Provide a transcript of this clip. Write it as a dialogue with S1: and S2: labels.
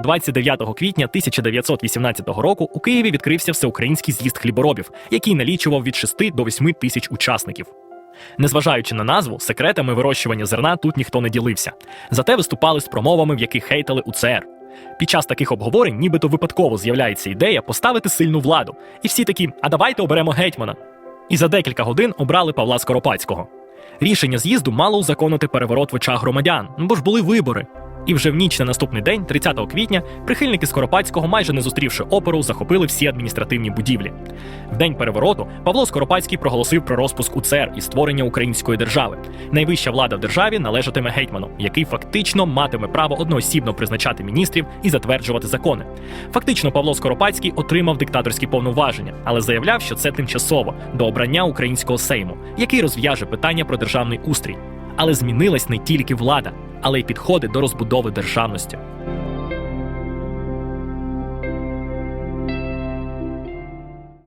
S1: 29 квітня 1918 року у Києві відкрився всеукраїнський з'їзд хліборобів, який налічував від 6 до 8 тисяч учасників. Незважаючи на назву, секретами вирощування зерна тут ніхто не ділився. Зате виступали з промовами, в яких хейтали УЦР. Під час таких обговорень, нібито випадково з'являється ідея поставити сильну владу. І всі такі, а давайте оберемо гетьмана. І за декілька годин обрали Павла Скоропадського. Рішення з'їзду мало узаконити переворот в очах громадян, бо ж були вибори. І вже в ніч на наступний день, 30 квітня, прихильники Скоропадського, майже не зустрівши опору, захопили всі адміністративні будівлі. В день перевороту Павло Скоропадський проголосив про розпуск УЦР і створення української держави. Найвища влада в державі належатиме гетьману, який фактично матиме право одноосібно призначати міністрів і затверджувати закони. Фактично, Павло Скоропадський отримав диктаторські повноваження, але заявляв, що це тимчасово до обрання українського сейму, який розв'яже питання про державний устрій. Але змінилась не тільки влада, але й підходи до розбудови державності.